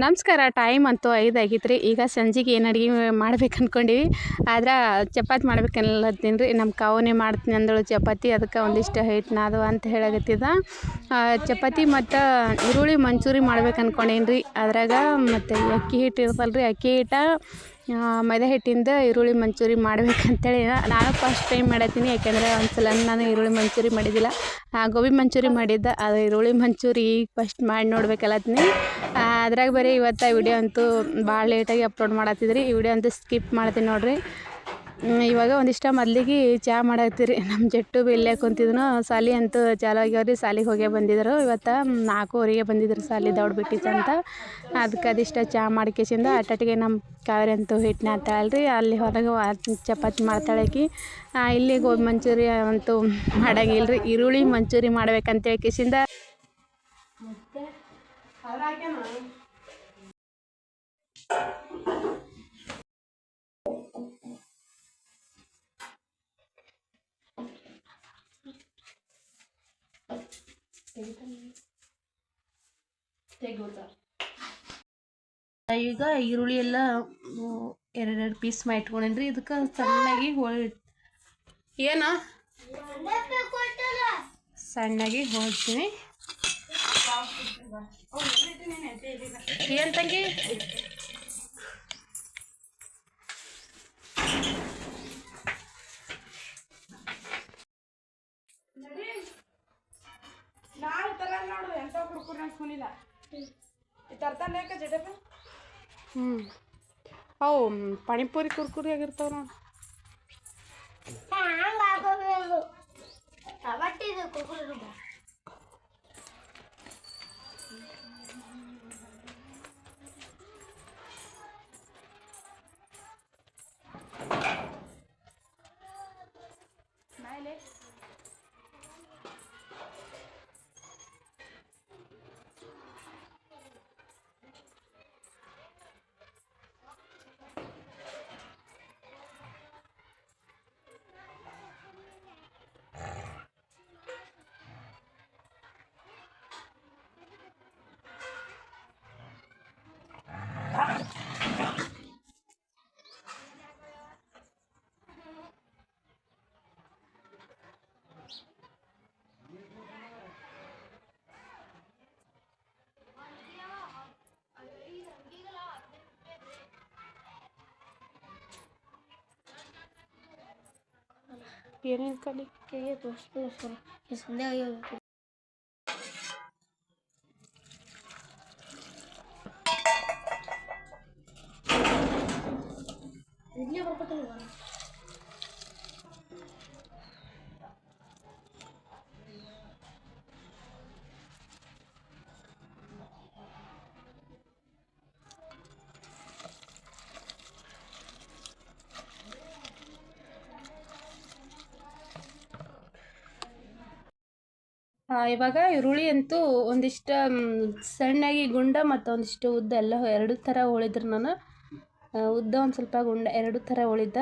ನಮಸ್ಕಾರ, ಟೈಮ್ ಅಂತೂ ಐದು ಆಗೈತ್ರಿ. ಈಗ ಸಂಜೆಗೆ ಏನು ಅಡುಗೆ ಮಾಡ್ಬೇಕು ಅಂದ್ಕೊಂಡೀವಿ ಆದ್ರೆ ಚಪಾತಿ ಮಾಡ್ಬೇಕು ಅನ್ಲತ್ತೀನಿ ರೀ ನಮ್ಮ ಕಾವನೇ ಮಾಡ್ತೀನಿ ಅಂದಳು ಚಪಾತಿ. ಅದಕ್ಕೆ ಒಂದಿಷ್ಟು ಹಿಟ್ಟು ಅಂತ ಹೇಳಕತ್ತಿದ. ಚಪಾತಿ ಮತ್ತು ಈರುಳ್ಳಿ ಮಂಚೂರಿ ಮಾಡ್ಬೇಕು ಅನ್ಕೊಂಡೇನಿ ರೀ ಅದ್ರಾಗ ಮತ್ತು ಅಕ್ಕಿ ಹಿಟ್ಟು ಇರ್ತಲ್ಲ ರೀ ಅಕ್ಕಿ ಹಿಟ್ಟು ಮೈದಾ ಹಿಟ್ಟಿಂದ ಈರುಳ್ಳಿ ಮಂಚೂರಿ ಮಾಡ್ಬೇಕಂತೇಳಿ ನಾನು ಫಸ್ಟ್ ಟೈಮ್ ಮಾಡತ್ತೀನಿ ಯಾಕೆಂದರೆ ಒಂದ್ಸಲ ನಾನು ಈರುಳ್ಳಿ ಮಂಚೂರಿ ಮಾಡಿದ್ದಿಲ್ಲ ಗೋಬಿ ಮಂಚೂರಿ ಮಾಡಿದ್ದೆ, ಅದು ಈರುಳ್ಳಿ ಮಂಚೂರಿ ಫಸ್ಟ್ ಮಾಡಿ ನೋಡ್ಬೇಕಲ್ಲತ್ತೀನಿ ಅದ್ರಾಗ ಬರೀ ಇವತ್ತು ವಿಡಿಯೋ ಅಂತೂ ಭಾಳ ಲೇಟಾಗಿ ಅಪ್ಲೋಡ್ ಮಾಡತ್ತಿದ್ರಿ, ಈ ವಿಡಿಯೋ ಅಂತೂ ಸ್ಕಿಪ್ ಮಾಡ್ತೀನಿ ನೋಡ್ರಿ. ಇವಾಗ ಒಂದಿಷ್ಟ ಮೊದ್ಲಿಗೆ ಚಹಾ ಮಾಡತ್ತೀರಿ ನಮ್ಮ ಜಟ್ಟು ಇಲ್ಲೇ ಕುಂತಿದ್ನು, ಸಾಲಿ ಅಂತೂ ಚಾಲು ಆಗ್ಯಾವ್ರಿ ಸಾಲಿಗೆ ಹೋಗೇ ಬಂದಿದ್ರು. ಇವತ್ತು ನಾಲ್ಕೂವರೆಗೆ ಬಂದಿದ್ರು ಸಾಲಿ ದೌಡ್ ಬಿಟ್ಟಿತ್ತು ಅಂತ ಅದಕ್ಕೆ ಅದಿಷ್ಟ ಚಹಾ ಮಾಡ್ಕೇಸಿಂದ ಅಟ್ಟಟಿಗೆ ನಮ್ಮ ಕಾವೇರಿ ಅಂತೂ ಹಿಟ್ಟು ರೀ ಅಲ್ಲಿ ಹೊರಗೆ ಚಪಾತಿ ಮಾಡ್ತಾಳಕಿ. ಇಲ್ಲಿ ಗೋಬಿ ಮಂಚೂರಿ ಅಂತೂ ಮಾಡಂಗಿಲ್ಲ ರೀ ಈರುಳ್ಳಿ ಮಂಚೂರಿ ಮಾಡ್ಬೇಕಂತ ಹೇಳ್ಕೇಸಿಂದ. ಈಗ ಈರುಳ್ಳಿ ಎಲ್ಲ ಎರಡೆರಡು ಪೀಸ್ ಮಾಡಿ ಇಟ್ಕೊಂಡೇನ್ರಿ. ಇದಕ್ಕೆ ಸಣ್ಣಾಗಿ ಹೋಳಿ ಏನು? ಸಣ್ಣಾಗಿ ಹೋಳ್ತೀನಿ. ಏನು ತಂಗಿ? ನಾಳೆ ತರ ನೋಡು ಎಂತ ಕುಡ್ಕೊಂಡು ಅನ್ಸ್ಕೊಂಡಿಲ್ಲ ತರ್ತಾನೆ ಯಾಕೆ ಜಡಪ ಹ್ಞೂ ಅವು ಪಾನಿಪುರಿ ಕುರ್ಕುರಿ ಆಗಿರ್ತಾವ ನೋಡಿ bir yerin kalik. Geriye dostluğu sonra. Kesin de. ಇವಾಗ ಈರುಳ್ಳಿ ಅಂತೂ ಒಂದಿಷ್ಟು ಸಣ್ಣಾಗಿ ಗುಂಡ ಮತ್ತು ಒಂದಿಷ್ಟು ಉದ್ದ ಎಲ್ಲ ಎರಡು ಥರ ಉಳಿದ್ರು ನಾನು. ಉದ್ದ ಒಂದು ಸ್ವಲ್ಪ ಗುಂಡ, ಎರಡು ಥರ ಉಳಿದ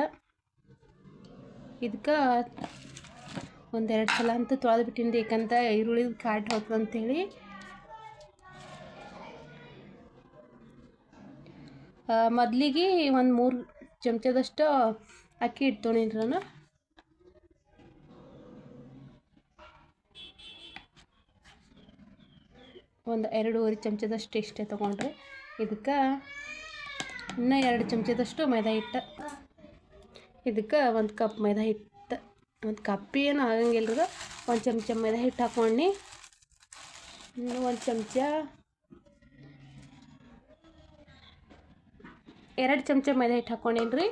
ಇದಕ್ಕೆ ಒಂದೆರಡು ಸಲ ಅಂತೂ ತೊಳೆದು ಬಿಟ್ಟಿನಿ ಯಾಕಂತ ಈರುಳ್ಳಿ ಕಾಟ್ ಹೋಗ್ತದೆ ಅಂತೇಳಿ. ಮೊದಲಿಗೆ ಒಂದು ಮೂರು ಚಮಚದಷ್ಟು ಅಕ್ಕಿ ಇಟ್ಕೊಂಡಿನಿ ನಾನು. ಒಂದು ಎರಡೂವರೆ ಚಮಚದಷ್ಟು ಇಷ್ಟೇ ತೊಗೊಂಡ್ರೆ ಇದಕ್ಕೆ ಇನ್ನೂ ಎರಡು ಚಮಚದಷ್ಟು ಮೈದಾ ಹಿಟ್ಟು. ಇದಕ್ಕೆ ಒಂದು ಕಪ್ ಮೈದಾ ಹಿಟ್ಟು. ಒಂದು ಕಪ್ ಏನು ಆಗಂಗಿಲ್ಲ ಒಂದು ಚಮಚ ಮೈದಾ ಹಿಟ್ಟು ಹಾಕ್ಕೊಂಡು ಇನ್ನು ಒಂದು ಚಮಚ ಎರಡು ಚಮಚ ಮೈದಾ ಹಿಟ್ಟು ಹಾಕ್ಕೊಂಡೇನು ರೀ.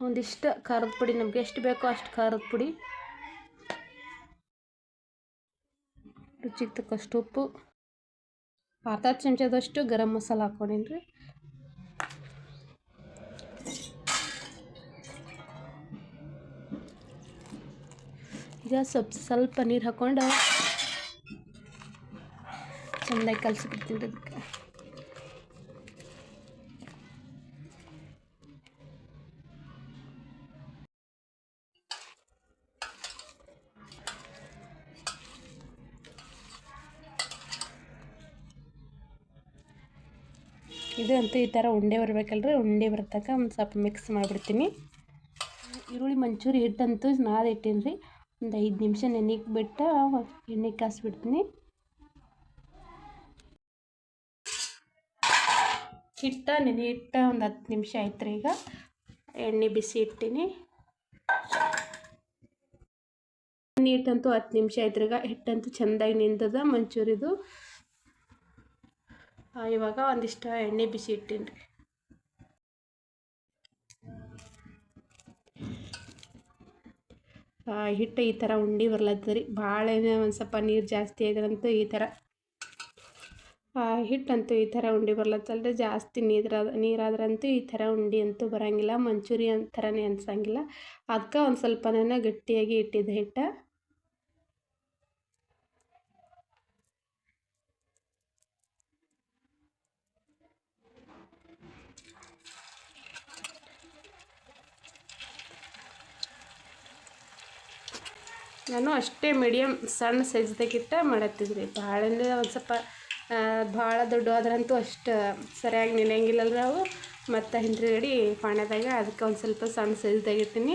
ಒಂದಿಷ್ಟು ಖಾರದ ಪುಡಿ ನಮ್ಗೆ ಎಷ್ಟು ಬೇಕೋ ಅಷ್ಟು ಖಾರದ ಪುಡಿ. ರುಚಿಗೆ ತಕ್ಕಷ್ಟು ಉಪ್ಪು, ಅರ್ಧ ಚಮಚದಷ್ಟು ಗರಂ ಮಸಾಲ ಹಾಕ್ಕೊಂಡೀನಿ ರೀ ಈಗ ಸ್ವಲ್ಪ ಸ್ವಲ್ಪ ನೀರು ಹಾಕ್ಕೊಂಡು ಚೆಂದಾಗಿ ಕಲಸಿಬಿಡ್ತೀನಿ ಅದಕ್ಕೆ. ಇದು ಅಂತೂ ಈ ಥರ ಉಂಡೆ ಬರಬೇಕಲ್ರಿ, ಉಂಡೆ ಬರ್ತಕ್ಕ ಒಂದು ಸ್ವಲ್ಪ ಮಿಕ್ಸ್ ಮಾಡಿಬಿಡ್ತೀನಿ. ಈರುಳ್ಳಿ ಮಂಚೂರಿ ಹಿಟ್ಟಂತೂ ನಾದಿ ಇಟ್ಟೀನಿ ರೀ ಒಂದು ಐದು ನಿಮಿಷ ನೆನೆಗೆ ಬಿಟ್ಟು ಎಣ್ಣೆ ಕಾಸ್ಬಿಡ್ತೀನಿ. ಹಿಟ್ಟ ನೆನೆ ಇಟ್ಟ ಒಂದು ಹತ್ತು ನಿಮಿಷ ಆಯ್ತು ರೀ ಈಗ, ಎಣ್ಣೆ ಬಿಸಿ ಇಟ್ಟೀನಿ. ಎಣ್ಣೆ ಹಿಟ್ಟಂತೂ ಹತ್ತು ನಿಮಿಷ ಆಯ್ತು ರೀ ಈಗ, ಹಿಟ್ಟಂತೂ ಚೆಂದಾಗಿ ನಿಂತದ ಮಂಚೂರಿದು. ಇವಾಗ ಒಂದಿಷ್ಟು ಎಣ್ಣೆ ಬಿಸಿ ಇಟ್ಟೀನಿ ರೀ ಹಿಟ್ಟು ಈ ಥರ ಉಂಡೆ ಬರ್ಲತ್ತದ ರೀ. ಭಾಳ ಒಂದು ಸ್ವಲ್ಪ ನೀರು ಜಾಸ್ತಿ ಆದ್ರಂತೂ ಈ ಥರ ಹಿಟ್ಟಂತೂ ಈ ಥರ ಉಂಡೆ ಬರ್ಲತ್ತಲ್ರಿ. ಜಾಸ್ತಿ ನೀರಾದ ನೀರಾದ್ರಂತೂ ಈ ಥರ ಉಂಡೆ ಅಂತೂ ಬರೋಂಗಿಲ್ಲ. ಮಂಚೂರಿಯನ್ ಥರನೇ ಅನ್ಸಂಗಿಲ್ಲ. ಅದಕ್ಕೆ ಒಂದು ಸ್ವಲ್ಪ ನಾನು ಗಟ್ಟಿಯಾಗಿ ಇಟ್ಟಿದ್ದೆ ಹಿಟ್ಟು. ನಾನು ಅಷ್ಟೇ ಮೀಡಿಯಮ್ ಸಣ್ಣ ಸೈಜ್ದಾಗಿಟ್ಟ ಮಾಡತ್ತಿದ್ರಿ. ಭಾಳ ಅಂದರೆ ಒಂದು ಸ್ವಲ್ಪ ಭಾಳ ದೊಡ್ಡ ಆದ್ರಂತೂ ಅಷ್ಟು ಸರಿಯಾಗಿ ನೆನೆಯಂಗಿಲ್ಲಲ್ರಿ ಅವು. ಮತ್ತು ಹಿಂದ್ಗಡೆ ಪಾಣ್ಯದಾಗ ಅದಕ್ಕೆ ಒಂದು ಸ್ವಲ್ಪ ಸಣ್ಣ ಸೈಜ್ದಾಗ ಇರ್ತೀನಿ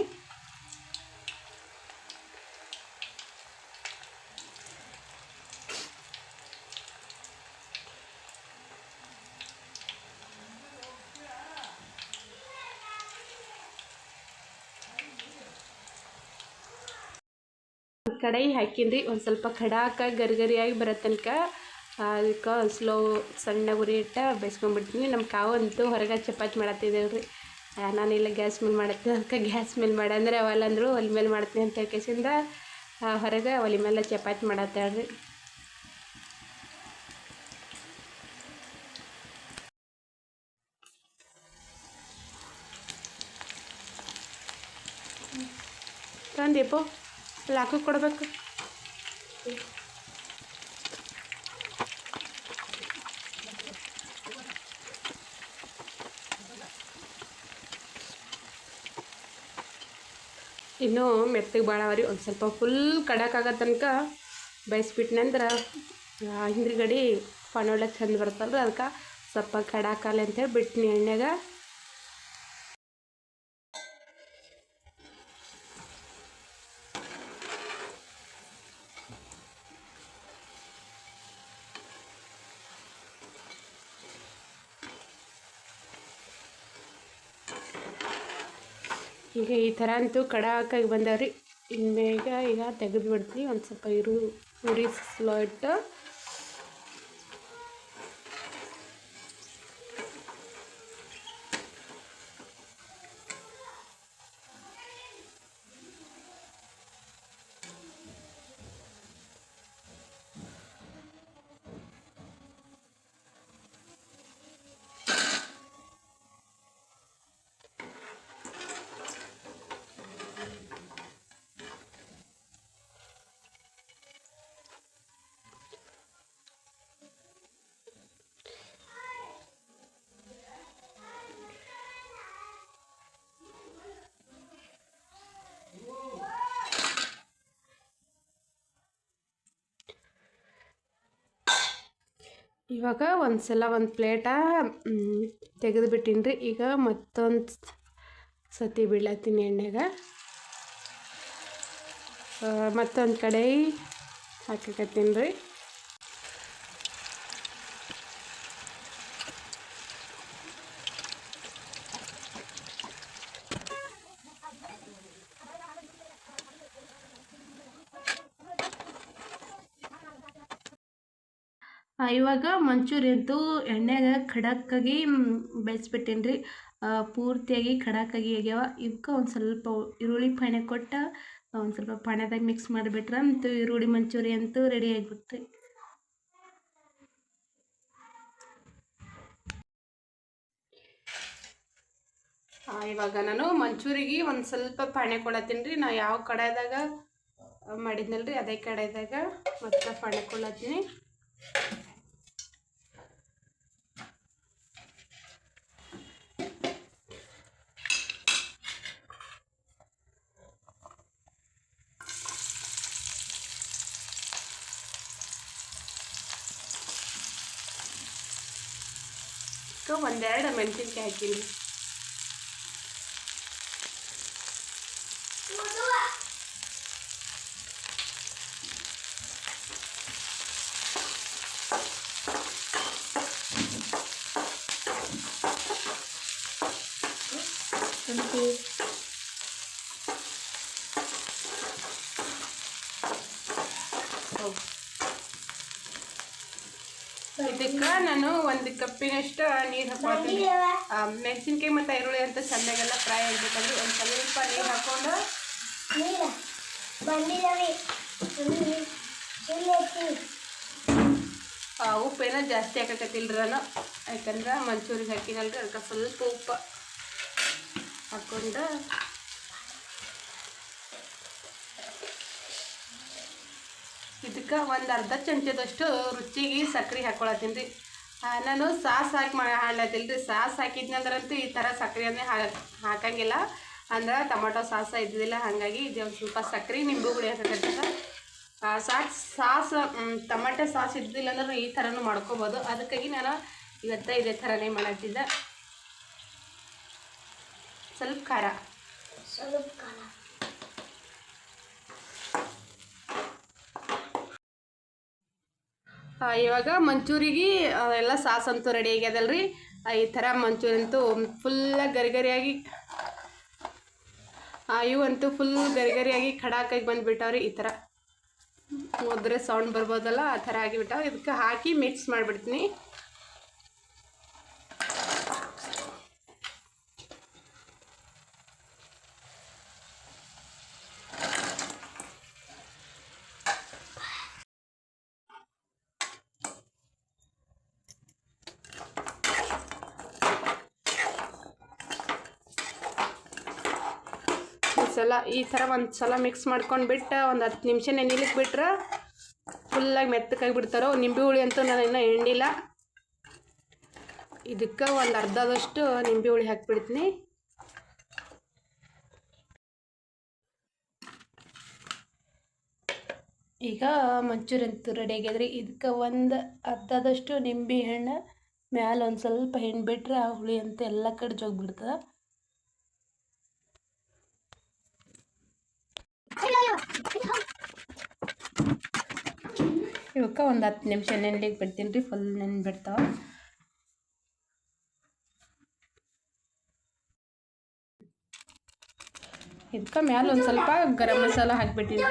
ಕಡಾಯಿ ಹಾಕಿನ್ರಿ. ಒಂದು ಸ್ವಲ್ಪ ಖಡಾಕ ಗರಿಗರಿಯಾಗಿ ಬರೋ ತನಕ ಅದಕ್ಕೆ ಸ್ಲೋ ಸಣ್ಣ ಉರಿ ಇಟ್ಟ ಬೇಯಿಸ್ಕೊಂಡ್ಬಿಡ್ತೀನಿ ನಮ್ಮ ಕಾವು ಅಂತೂ ಹೊರಗೆ ಚಪಾತಿ ಮಾಡತ್ತಿದ್ದೇವೆ ರೀ ನಾನಿಲ್ಲ ಗ್ಯಾಸ್ ಮೇಲೆ ಮಾಡತ್ತೆ. ಅದಕ್ಕೆ ಗ್ಯಾಸ್ ಮೇಲೆ ಮಾಡಂದ್ರೆ ಅವಲ್ಲ ಅಂದರು ಒಲೆ ಮೇಲೆ ಮಾಡ್ತೀನಿ ಅಂತ ಕೇಸಿಂದ ಹೊರಗೆ ಒಲೆ ಮೇಲೆ ಚಪಾತಿ ಮಾಡತ್ತಾಳ್ರಿ. ರೀ ತಂದೀಪು ಅಲ್ಲಿ ಕೊಡಬೇಕು. ಇನ್ನೂ ಮೆತ್ತಗೆ ಭಾಳ ಅವರಿ ಒಂದು ಸ್ವಲ್ಪ ಫುಲ್ ಕಡಕಾಗೋ ತನಕ ಬೇಯಿಸ್ಬಿಟ್ಟು ನಂತರ ಹಿಂದ್ಗಡೆ ಪನೋಳ ಚಂದ ಬರ್ತಲ್ರಿ ಅದಕ್ಕೆ ಸ್ವಲ್ಪ ಕಡಾಕಾಲೆ ಅಂತೇಳಿ ಬಿಟ್ಟಿನಿ ಎಣ್ಣೆಗೆ ಈಗ ಈ ಥರ ಅಂತೂ ಕಡಾಕಾಗಿ ಬಂದವ್ರಿ. ಇನ್ಮೇಗ ಈಗ ತೆಗೆದು ಬಿಡ್ತೀವಿ ಒಂದು ಸ್ವಲ್ಪ ಇರು ಉರಿ ಸ್ಲೋ ಇಟ್ಟು ಇವಾಗ ಒಂದು ಸಲ ಒಂದು ಪ್ಲೇಟ ತೆಗೆದು ಬಿಟ್ಟಿನಿ ರೀ ಈಗ ಮತ್ತೊಂದು ಸತಿ ಬೀಳತ್ತೀನಿ ಎಣ್ಣೆಗೆ. ಮತ್ತೊಂದು ಕಡೆ ಹಾಕಕತ್ತೀನಿ ರೀ ಆ, ಇವಾಗ ಮಂಚೂರಿ ಅಂತೂ ಎಣ್ಣೆಗೆ ಖಡಕ್ಕಾಗಿ ಬೇಯಿಸ್ಬಿಟ್ಟೀನಿ ರೀ ಪೂರ್ತಿಯಾಗಿ ಖಡಕ್ಕಾಗಿ ಆಗ್ಯಾವ. ಇವಕ್ಕೆ ಒಂದು ಸ್ವಲ್ಪ ಈರುಳ್ಳಿ ಪಾಣೆ ಕೊಟ್ಟು, ಒಂದು ಸ್ವಲ್ಪ ಪಾಣ್ಯದಾಗ ಮಿಕ್ಸ್ ಮಾಡಿಬಿಟ್ರೆ ಅಂತೂ ಈರುಳ್ಳಿ ಮಂಚೂರಿ ಅಂತೂ ರೆಡಿ ಆಗಿಬಿಡ್ತು ಇವಾಗ ನಾನು ಮಂಚೂರಿಗೆ ಒಂದು ಸ್ವಲ್ಪ ಪಾಣೆ ಕೊಡತ್ತೀನಿ ರೀ ನಾ ಯಾವ ಕಡೆದಾಗ ಮಾಡಿದ್ನಲ್ರಿ, ಅದೇ ಕಡೆದಾಗ ಮತ್ತೆ ಪಾಣೆ ಕೊಡತ್ತೀನಿ. ಇದಕ್ಕೆ ಒಂದೆರಡು ಮೆಣಸಿನ್ಕಾಯಿ ಹಾಕೀನಿ ಇದಕ್ಕೆ ನಾನು ಒಂದು ಕಪ್ಪಿನಷ್ಟು ನೀರು ಹಾಕೊಳ್ತೀನಿ ಮೆಣಸಿನ್ಕಾಯಿ ಮತ್ತು ಈರುಳ್ಳಿ ಅಂತ ಚೆಂದಾಗೆಲ್ಲ ಫ್ರೈ ಆಗಬೇಕಂದ್ರೆ ಒಂದು ಸ್ವಲ್ಪ ನೀರು ಹಾಕ್ಕೊಂಡು ಆ, ಉಪ್ಪೇನ ಜಾಸ್ತಿ ಹಾಕಕತ್ತಿಲ್ರಿ ನಾನು. ಯಾಕಂದ್ರೆ ಮಂಚೂರಿ ಹಾಕಿನಲ್ರಿ ಅದಕ್ಕೆ ಸ್ವಲ್ಪ ಉಪ್ಪು ಹಾಕೊಂಡು ಇದಕ್ಕೆ ಒಂದು ಅರ್ಧ ಚಮಚದಷ್ಟು ರುಚಿಗೆ ಸಕ್ಕರೆ ಹಾಕ್ಕೊಳತ್ತೀನಿ ರೀ. ನಾನು ಸಾಸ್ ಹಾಕಿ ಮಾ ಹಾಡ್ಲತ್ತಿಲ್ಲ ರೀ ಸಾಸ್ ಹಾಕಿದ್ನಂದ್ರಂತೂ ಈ ಥರ ಸಕ್ರೆಯನ್ನೇ ಹಾ ಹಾಕಂಗಿಲ್ಲ. ಅಂದ್ರೆ ಟೊಮೊಟೊ ಸಾಸ ಇದ್ದಿದ್ದಿಲ್ಲ ಹಾಗಾಗಿ ಇದು ಒಂದು ಸ್ವಲ್ಪ ಸಕ್ಕರೆ ನಿಂಬು ಹುಳಿ ಹಾಕಕತ್ತದ ಸಾಸ್ ಸಾಸ್ ಟೊಮಟೊ ಸಾಸ್ ಇದ್ದಿಲ್ಲ ಅಂದ್ರೆ ಈ ಥರನೂ ಮಾಡ್ಕೋಬೋದು. ಅದಕ್ಕಾಗಿ ನಾನು ಇವತ್ತು ಇದೇ ಥರನೇ ಮಾಡತ್ತಿದ್ದೆ. ಸ್ವಲ್ಪ ಖಾರ. ಆ, ಇವಾಗ ಮಂಚೂರಿಗೆ ಎಲ್ಲ ಸಾಸ್ ಅಂತೂ ರೆಡಿ ಆಗ್ಯದಲ್ರಿ ಈ ಥರ ಮಂಚೂರಿ ಅಂತೂ ಫುಲ್ಲಾಗಿ ಗರಿಗರಿಯಾಗಿ ಇವಂತೂ ಫುಲ್ ಗರಿ ಗರಿಯಾಗಿ ಖಡಾಕಾಗಿ ಬಂದುಬಿಟ್ಟವ್ರಿ ಈ ಥರ. ಮುದ್ರೆ ಸೌಂಡ್ ಬರ್ಬೋದಲ್ಲ, ಆ ಥರ ಆಗಿಬಿಟ್ಟಾವ. ಇದಕ್ಕೆ ಹಾಕಿ ಮಿಕ್ಸ್ ಮಾಡಿಬಿಡ್ತೀನಿ. ಸಲ ಈ ಥರ ಒಂದು ಸಲ ಮಿಕ್ಸ್ ಮಾಡ್ಕೊಂಡು ಬಿಟ್ಟು ಒಂದು ಹತ್ತು ನಿಮಿಷ ನೆನಿಲಿಕ್ಕೆ ಬಿಟ್ರೆ ಫುಲ್ಲಾಗಿ ಮೆತ್ತಕ್ಕಾಗಿ ಬಿಡ್ತಾರೋ ನಿಂಬೆ ಹುಳಿ ಅಂತೂ ನಾನು ಇನ್ನೂ ಎಣ್ಣಿಲ್ಲ ಇದಕ್ಕೆ ಒಂದು ಅರ್ಧದಷ್ಟು ನಿಂಬೆ ಹುಳಿ ಹಾಕಿಬಿಡ್ತೀನಿ. ಈಗ ಮಂಚೂರಿ ಅಂತೂ ರೆಡಿ ಆಗ್ಯದ್ರಿ. ಇದಕ್ಕೆ ಒಂದು ಅರ್ಧದಷ್ಟು ನಿಂಬೆ ಹಣ್ಣು, ಮ್ಯಾಲೆ ಒಂದು ಸ್ವಲ್ಪ ಹೆಣ್ಣು ಬಿಟ್ರೆ ಆ ಹುಳಿ ಅಂತ ಎಲ್ಲ ಕಡೆ ಜೋಗ್ಬಿಡ್ತದೆ ಇವಕ್ಕೆ ಒಂದು ಹತ್ತು ನಿಮಿಷ ನೆನ್ಲಿಕ್ಕೆ ಬಿಡ್ತೀನಿ ರೀ ಫುಲ್ ನೆನ್ಬಿಡ್ತಾವ. ಇದಕ್ಕೆ ಮ್ಯಾಲ ಒಂದು ಸ್ವಲ್ಪ ಗರಂ ಮಸಾಲ ಹಾಕ್ಬಿಟ್ಟಿನಿ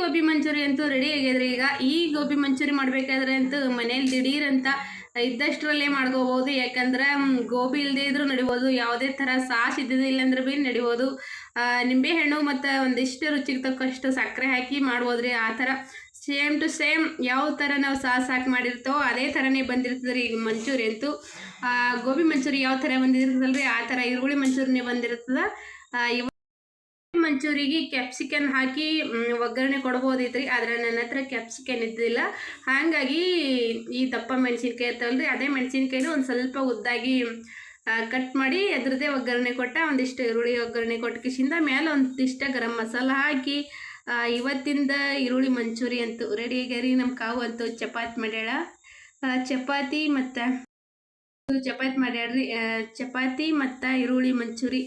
ಗೋಬಿ ಮಂಚೂರಿ ಅಂತೂ ರೆಡಿ ಆಗಿದ್ರೆ ಈಗ ಈ ಗೋಬಿ ಮಂಚೂರಿ ಮಾಡಬೇಕಾದ್ರೆ ಅಂತೂ ಮನೇಲಿ ದಿಢೀರಂತ ಇದ್ದಷ್ಟರಲ್ಲೇ ಮಾಡ್ಕೋಬೋದು ಯಾಕಂದ್ರೆ ಗೋಬಿ ಇಲ್ಲದೆ ಇದ್ರೂ ನಡಿಬೋದು. ಯಾವುದೇ ಥರ ಸಾಸ್ ಇದ್ದಿದ್ದಿಲ್ಲ ಅಂದ್ರೆ ಭೀ ನಡಿಬೋದು. ನಿಂಬೆಹಣ್ಣು ಮತ್ತು ಒಂದಿಷ್ಟು ರುಚಿಗೆ ತಕ್ಕಷ್ಟು ಸಕ್ಕರೆ ಹಾಕಿ ಮಾಡ್ಬೋದ್ರಿ. ಆ ಥರ ಸೇಮ್ ಟು ಸೇಮ್ ಯಾವ ಥರ ನಾವು ಸಾಸ್ ಹಾಕಿ ಮಾಡಿರ್ತೇವೋ ಅದೇ ಥರನೇ ಬಂದಿರ್ತದೆ ರೀ ಮಂಚೂರಿ ಅಂತೂ. ಗೋಬಿ ಮಂಚೂರಿ ಯಾವ ಥರ ಬಂದಿರ್ತದಲ್ರಿ? ಆ ಥರ ಈರುಳ್ಳಿ ಮಂಚೂರಿನೇ ಬಂದಿರ್ತದೆ. ಇವ ಮಂಚೂರಿಗೆ ಕ್ಯಾಪ್ಸಿಕನ್ ಹಾಕಿ ಒಗ್ಗರಣೆ ಒಗ್ಗರಣೆ ಕೊಡ್ಬೋದಿತ್ರಿ. ಆದ್ರೆ ನನ್ನ ಹತ್ರ ಕ್ಯಾಪ್ಸಿಕನ್ ಇದ್ದಿಲ್ಲ. ಹಾಗಾಗಿ ಈ ದಪ್ಪ ಮೆಣಸಿನ್ಕಾಯಿ ಇರ್ತಾವಲ್ರಿ ಅದೇ ಮೆಣಸಿನ್ಕಾಯಿನ ಒಂದು ಸ್ವಲ್ಪ ಉದ್ದಾಗಿ ಕಟ್ ಮಾಡಿ ಅದ್ರದ್ದೇ ಒಗ್ಗರಣೆ ಕೊಟ್ಟ, ಒಂದಿಷ್ಟು ಈರುಳ್ಳಿ ಒಗ್ಗರಣೆ ಕೊಟ್ಕಿಸಿಂದ ಮೇಲೆ ಒಂದಿಷ್ಟು ಗರಂ ಮಸಾಲ ಹಾಕಿ ಇವತ್ತಿಂದ ಈರುಳ್ಳಿ ಮಂಚೂರಿ ಅಂತೂ ರೆಡಿ ಆಗ್ಯಾರಿ ನಮ್ಮ ಕಾವು ಅಂತೂ, ಚಪಾತಿ ಮಾಡ್ಯಾಳ. ಚಪಾತಿ ಮತ್ತು, ಚಪಾತಿ ಮಾಡ್ಯಾಡ್ರಿ ಚಪಾತಿ ಮತ್ತು ಈರುಳ್ಳಿ ಮಂಚೂರಿ.